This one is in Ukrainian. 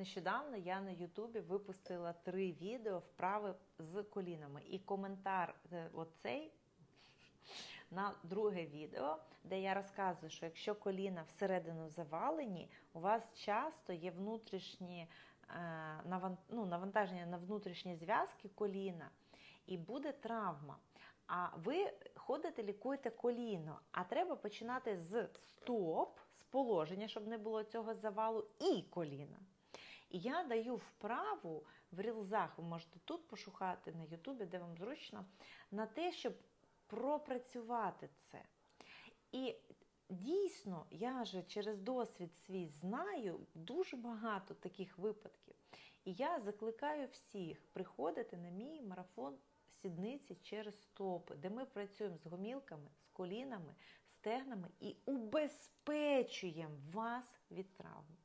Нещодавно я на Ютубі випустила три відео вправи з колінами. І коментар е, оцей на друге відео, де я розказую, що якщо коліна всередину завалені, у вас часто є внутрішні е, ну, навантаження на внутрішні зв'язки коліна, і буде травма. А ви ходите, лікуєте коліно, а треба починати з стоп, з положення, щоб не було цього завалу, і коліна. І я даю вправу в рілзах, ви можете тут пошукати на Ютубі, де вам зручно, на те, щоб пропрацювати це. І дійсно, я же через досвід свій знаю дуже багато таких випадків. І я закликаю всіх приходити на мій марафон сідниці через стопи, де ми працюємо з гомілками, з колінами, стегнами і убезпечуємо вас від травм.